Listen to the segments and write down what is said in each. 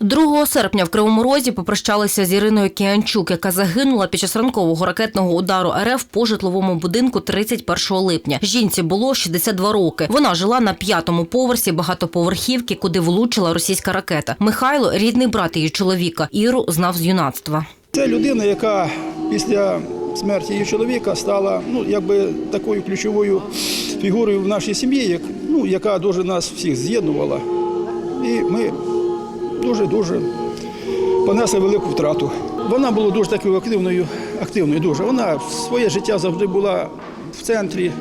2 серпня в Кривому Розі попрощалися з Іриною Кіанчук, яка загинула під час ранкового ракетного удару РФ по житловому будинку 31 липня. Жінці було 62 роки. Вона жила на п'ятому поверсі багатоповерхівки, куди влучила російська ракета. Михайло, рідний брат її чоловіка, Іру знав з юнацтва. Це людина, яка після смерті її чоловіка стала ну, якби такою ключовою фігурою в нашій сім'ї, як, ну, яка дуже нас всіх з'єднувала. І ми дуже-дуже понесла велику втрату. Вона була дуже такою активною, активною дуже. Вона своє життя завжди була в центрі.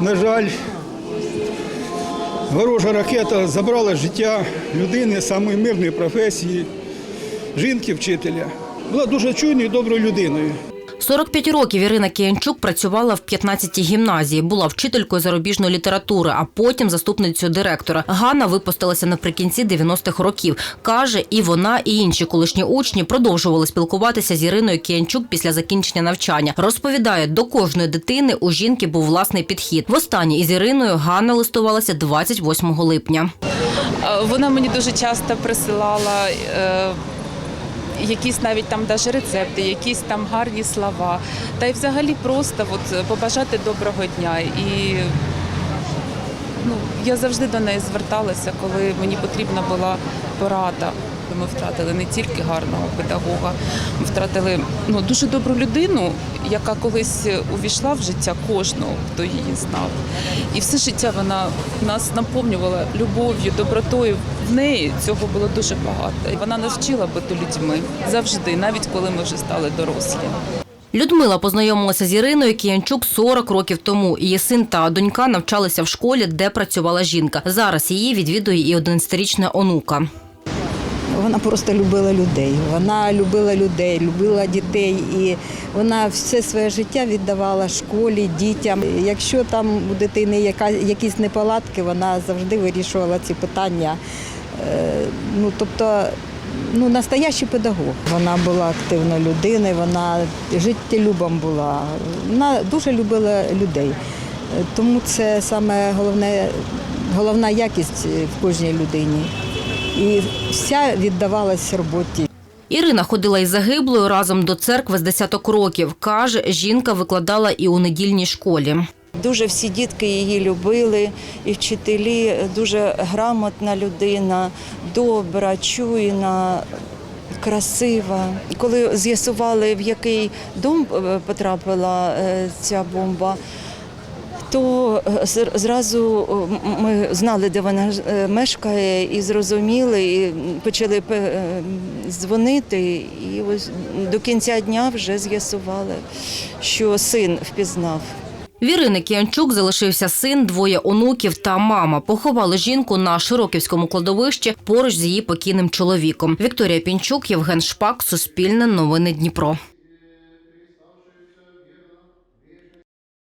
На жаль, ворожа ракета забрала життя людини самої мирної професії, жінки-вчителя. Була дуже чуйною і доброю людиною. 45 років Ірина Кіянчук працювала в 15-й гімназії, була вчителькою зарубіжної літератури, а потім заступницею директора. Ганна випустилася наприкінці 90-х років. Каже, і вона, і інші колишні учні продовжували спілкуватися з Іриною Кіянчук після закінчення навчання. Розповідає, до кожної дитини у жінки був власний підхід. Востаннє із Іриною Ганна листувалася 28 липня. Е, Вона мені дуже часто присилала е, якісь навіть там даже рецепти, якісь там гарні слова. Та й взагалі просто от, побажати доброго дня. І ну, я завжди до неї зверталася, коли мені потрібна була порада. Ми втратили не тільки гарного педагога, ми втратили ну, дуже добру людину, яка колись увійшла в життя кожного, хто її знав. І все життя вона нас наповнювала любов'ю, добротою. В неї цього було дуже багато. І вона нас вчила бути людьми завжди, навіть коли ми вже стали дорослі. Людмила познайомилася з Іриною Кіянчук 40 років тому. Її син та донька навчалися в школі, де працювала жінка. Зараз її відвідує і 11-річна онука. Вона просто любила людей. Вона любила людей, любила дітей, і вона все своє життя віддавала школі, дітям. Якщо там у дитини яка, якісь неполадки, вона завжди вирішувала ці питання. Е, Ну, тобто, ну, настоящий педагог. Вона була активною людиною, вона життєлюбом була. Вона дуже любила людей. Тому це саме головне, головна якість в кожній людині. І вся віддавалась роботі. Ірина ходила із загиблою разом до церкви з десяток років. Каже, жінка викладала і у недільній школі. Дуже всі дітки її любили, і вчителі дуже грамотна людина, добра, чуйна, красива. Коли з'ясували, в який дом е, потрапила е, ця бомба, то е, зразу ми знали, де вона мешкає, і зрозуміли, і почали дзвонити. І ось до кінця дня вже з'ясували, що син впізнав. В Ірини Кіянчук залишився син, двоє онуків та мама. Поховали жінку на Широківському кладовищі поруч з її покійним чоловіком. Вікторія Пінчук, Євген Шпак, Суспільне новини Дніпро.